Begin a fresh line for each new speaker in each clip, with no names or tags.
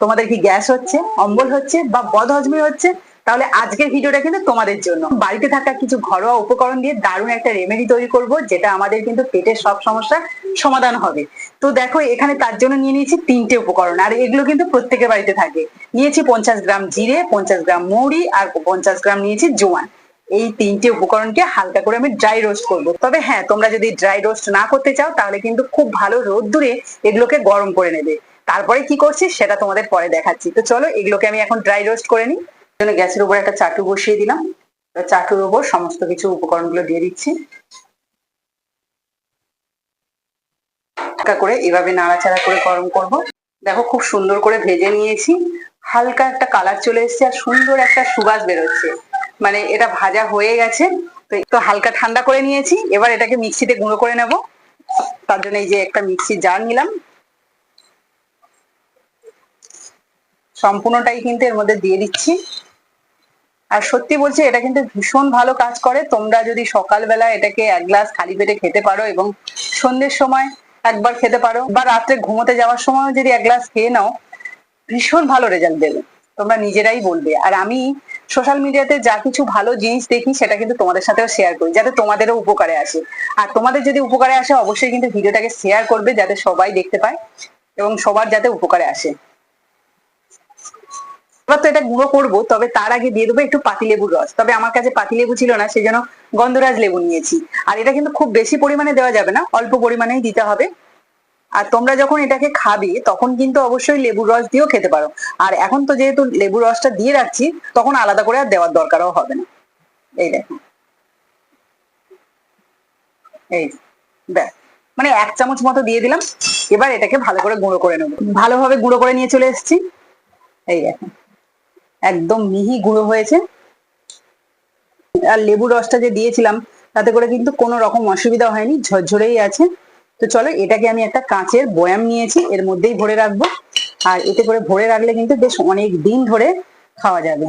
তোমাদের কি গ্যাস হচ্ছে, অম্বল হচ্ছে বা বদ বদহজমি হচ্ছে? তাহলে আজকের ভিডিওটা কিন্তু তোমাদের জন্য। বাড়িতে থাকা কিছু ঘরোয়া উপকরণ দিয়ে দারুণ একটা রেমেডি তৈরি করব, যেটা আমাদের কিন্তু পেটের সব সমস্যার সমাধান হবে। তো দেখো, এখানে তার জন্য নিয়ে নিয়েছি তিনটে উপকরণ, আর এগুলো কিন্তু প্রত্যেকের বাড়িতে থাকে। নিয়েছি পঞ্চাশ গ্রাম জিরে, পঞ্চাশ গ্রাম মৌরি আর পঞ্চাশ গ্রাম নিয়েছি জোয়ান। এই তিনটে উপকরণকে হালকা করে আমি ড্রাই রোস্ট করব। তবে হ্যাঁ তোমরা যদি ড্রাই রোস্ট না করতে চাও, তাহলে কিন্তু খুব ভালো রোদ্দুরে এগুলোকে গরম করে নেবে। তারপরে কি করছি সেটা তোমাদের পরে দেখাচ্ছি। তো চলো এগুলোকে আমি এখন ড্রাই রোস্ট করে নিই। জন্য গ্যাসের উপর একটা চাটু বসিয়ে দিলাম। চাটুর উপর সমস্ত কিছু উপকরণগুলো দিয়ে দিচ্ছি। করে এভাবে নাড়াচাড়া করে গরম করব। দেখো খুব সুন্দর করে ভেজে নিয়েছি। হালকা একটা কালার চলে এসেছে আর সুন্দর একটা সুবাস বেরোচ্ছে। মানে এটা ভাজা হয়ে গেছে। তো একটু হালকা ঠান্ডা করে নিয়েছি। এবার এটাকে মিক্সিতে গুঁড়ো করে নেব। তার জন্য এই যে একটা মিক্সি জার নিলাম। সম্পূর্ণটাই কিন্তু এর মধ্যে দিয়ে দিচ্ছি। আর সত্যি বলছি, এটা কিন্তু ভীষণ ভালো কাজ করে। তোমরা যদি সকালবেলা এটাকে এক গ্লাস খালি পেটে খেতে পারো এবং সন্ধ্যের সময় একবার খেতে পারো বা রাত্রে ঘুমোতে যাওয়ার সময় যদি এক গ্লাস খেয়ে নাও, ভীষণ ভালো রেজাল্ট দেবে। তোমরা নিজেরাই বলবে। আর আমি সোশ্যাল মিডিয়াতে যা কিছু ভালো জিনিস দেখি, সেটা কিন্তু তোমাদের সাথেও শেয়ার করি, যাতে তোমাদেরও উপকারে আসে। আর তোমাদের যদি উপকারে আসে, অবশ্যই কিন্তু ভিডিওটাকে শেয়ার করবে, যাতে সবাই দেখতে পায় এবং সবার যাতে উপকারে আসে। এবার তো এটা গুঁড়ো করব, তবে তার আগে দিয়ে দেবো একটু পাতিলেবুর রস। তবে আমার কাছে পাতিলেবু ছিল না, সেই জন্য গন্ধরাজ লেবু নিয়েছি। আর এটা কিন্তু খুব বেশি পরিমাণে দেওয়া যাবে না, অল্প পরিমাণেই দিতে হবে। আর তোমরা যখন এটাকে খাবে, তখন কিন্তু অবশ্যই লেবুর রস দিয়েও খেতে পারো। আর এখন তো যেহেতু লেবুর রসটা দিয়ে রাখছি, তখন আলাদা করে আর দেওয়ার দরকারও হবে না। এই দেখো। এই, ব্যাস। মানে এক চামচ মতো দিয়ে দিলাম, এবার এটাকে ভালো করে গুঁড়ো করে নেব। ভালোভাবে গুঁড়ো করে নিয়ে চলে এসেছি। এই দেখো। একদম মিহি গুঁড়ো হয়েছে। আর লেবুর রসটা যে দিয়েছিলাম, তাতে করে কিন্তু কোনো রকম অসুবিধা হয়নি, ঝরঝরেই আছে। তো চলো, এটাকে আমি একটা কাঁচের বয়াম নিয়েছি, এর মধ্যেই ভরে রাখব। আর এতে করে ভরে রাখলে কিন্তু বেশ অনেক দিন ধরে খাওয়া যাবে।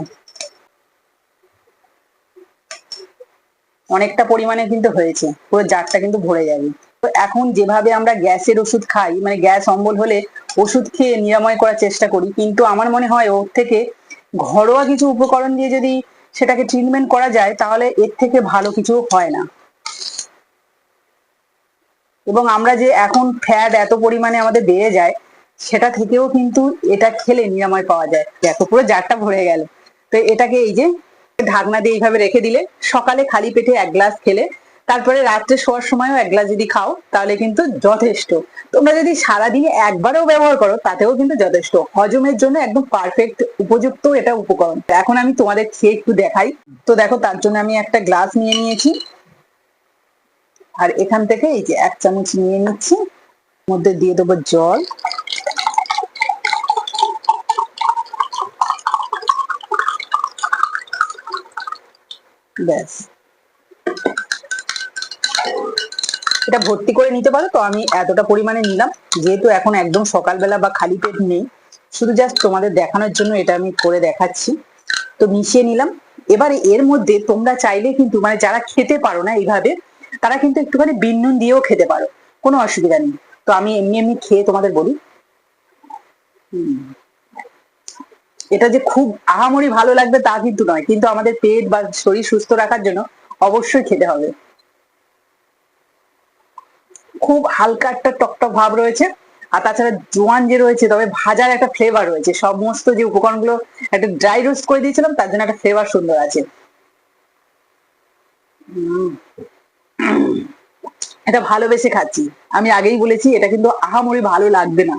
অনেকটা পরিমাণে কিন্তু হয়েছে, পুরো জারটা কিন্তু ভরে যাবে। তো এখন যেভাবে আমরা গ্যাসের ওষুধ খাই মানে গ্যাস অম্বল হলে ওষুধ খেয়ে নিরাময় করার চেষ্টা করি, কিন্তু আমার মনে হয় ওর থেকে ঘরোয়া কিছু উপকরণ দিয়ে যদি সেটাকে ট্রিটমেন্ট করা যায়, তাহলে এর থেকে ভালো কিছু হয় না। এবং আমরা যে এখন ফ্যাট এত পরিমাণে আমাদের বেড়ে যায়, সেটা থেকেও কিন্তু এটা খেলে নিরাময় পাওয়া যায়। দেখো, পুরো জারটা ভরে গেল। তো এটাকে এই যে ঢাকনা দিয়ে এইভাবে রেখে দিলে, সকালে খালি পেটে এক গ্লাস খেলে তারপরে রাত্রে শোয়ার সময়ও এক গ্লাস যদি খাও, তাহলে কিন্তু যথেষ্ট। তোমরা যদি সারাদিনে একবারও ব্যবহার করো, তাতেও কিন্তু যথেষ্ট। হজমের জন্য একদম পারফেক্ট উপযুক্ত এটা উপকরণ। এখন আমি তোমাদের খেয়ে একটু দেখাই। তো দেখো, তার জন্য আমি একটা গ্লাস নিয়ে নিয়েছি। আর এখান থেকে এই যে এক চামচ নিয়ে নিচ্ছি। মধ্যে দিয়ে দেবো জল। ব্যাস। এটা ভর্তি করে নিতে পারো। তো আমি এতটা পরিমাণে নিলাম। যেহেতু এখন একদম সকালবেলা বা খালি পেট নেই, শুধু জাস্ট তোমাদের দেখানোর জন্য এটা আমি করে দেখাচ্ছি। তো মিশিয়ে নিলাম। এবারে এর মধ্যে তোমরা চাইলে কিন্তু মানে যারা খেতে পারো না এইভাবে, তারা কিন্তু একটুখানি বিন নুন দিয়েও খেতে পারো। কোনো অসুবিধা নেই। তো আমি এমনি এমনি খেয়ে তোমাদের বলি। এটা যে খুব আহামরি ভালো লাগবে তা কিন্তু নয়। কিন্তু আমাদের পেট বা শরীর সুস্থ রাখার জন্য অবশ্যই খেতে হবে। খুব হালকা একটা টকটক ভাব রয়েছে। আর তাছাড়া জোয়ান যে রয়েছে, তবে ভাজার একটা ফ্লেভার রয়েছে। সমস্ত যে উপকরণগুলো একটা ড্রাই রোস্ট করে দিয়েছিলাম, তার জন্য একটা ফ্লেভার সুন্দর আছে। এটা ভালোবেসে খাচ্ছি। আমি আগেই বলেছি, এটা কিন্তু আহামরি ভালো লাগবে না।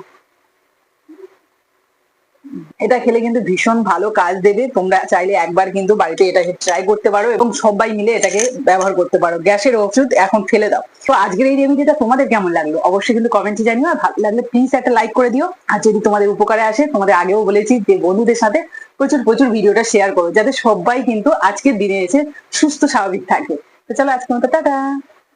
এটা খেলে কিন্তু ভীষণ ভালো কাজ দেবে। তোমরা চাইলে একবার কিন্তু বাড়িতে এটাকে ট্রাই করতে পারো এবং সবাই মিলে এটাকে ব্যবহার করতে পারো। গ্যাসের ওষুধ এখন ফেলে দাও। তো আজকের এই রেমিডিটা তোমাদের কেমন লাগল? অবশ্যই কিন্তু কমেন্টে জানিও। আর ভালো লাগলে প্লিজ একটা লাইক করে দিও। আর যদি তোমাদের উপকারে আসে, তোমাদের আগেও বলেছি যে বন্ধুদের সাথে প্রচুর প্রচুর ভিডিওটা শেয়ার করো। যাতে সবাই কিন্তু আজকের দিনে এসে সুস্থ, স্বাভাবিক থাকে। তো চলো আজকে মতো, টাটা!